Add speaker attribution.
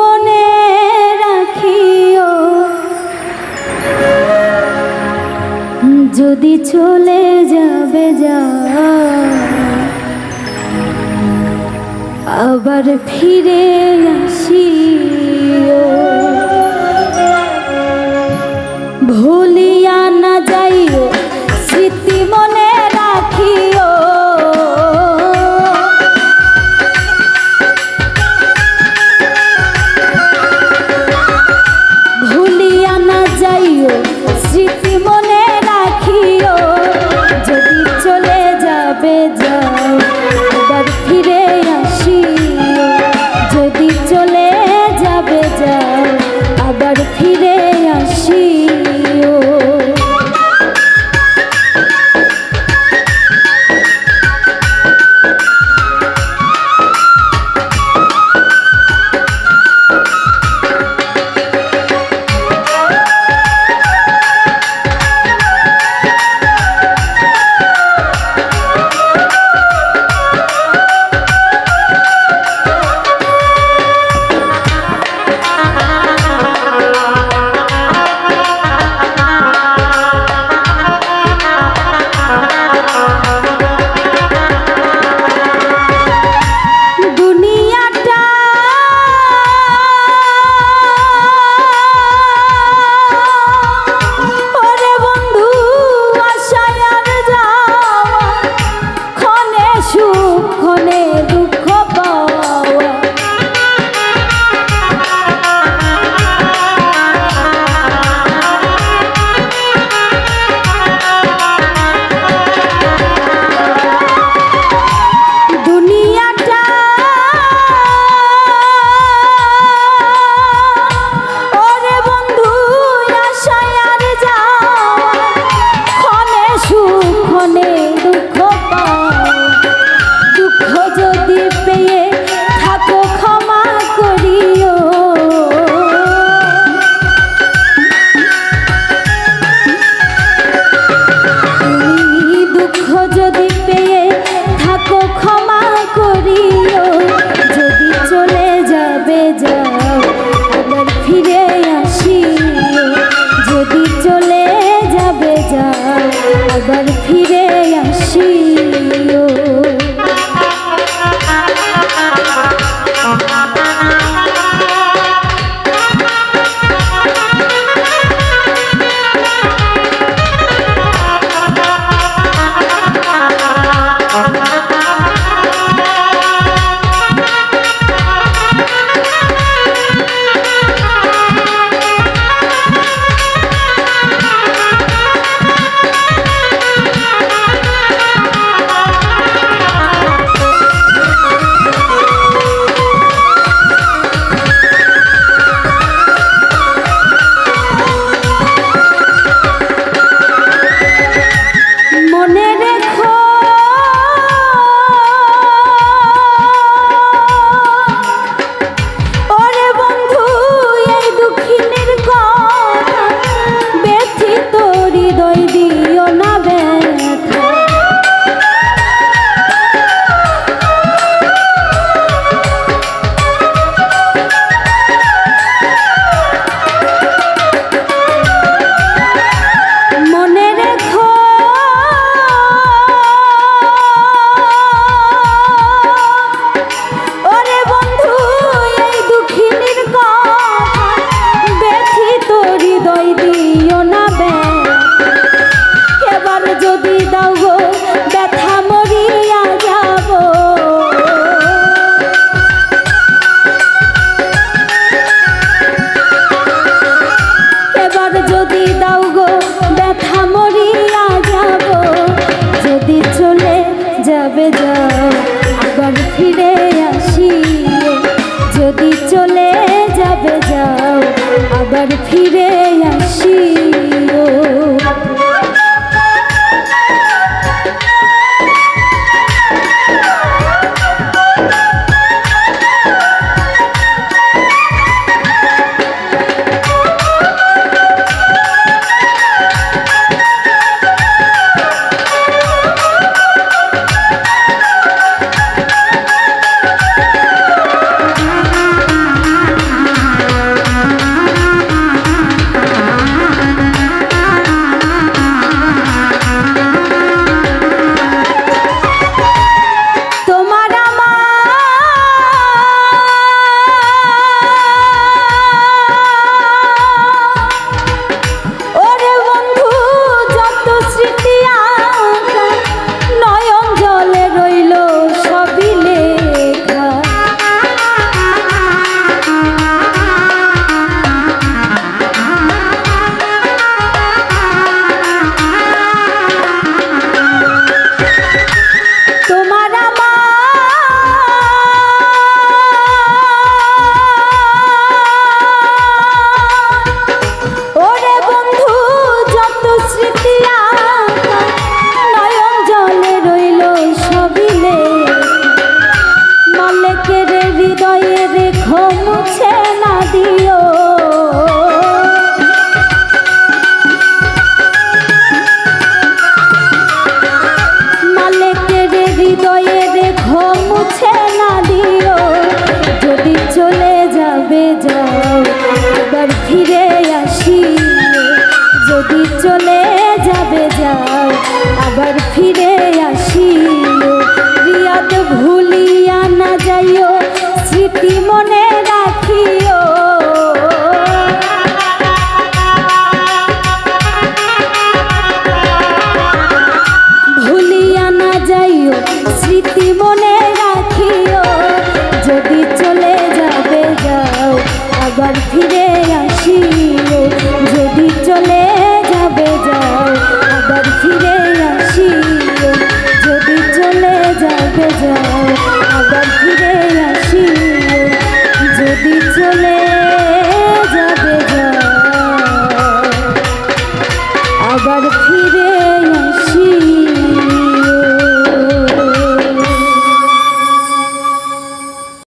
Speaker 1: মনে রাখিও। যদি চলে যাবে যা আবার ফিরে আসিও। ভোর একবার ফিরে আসি। মুছে না দিও। মালেকের হৃদয়ের দেখো মুছে না দিও। যদি চলে যাবে যাও ফিরে মনে রাখিও।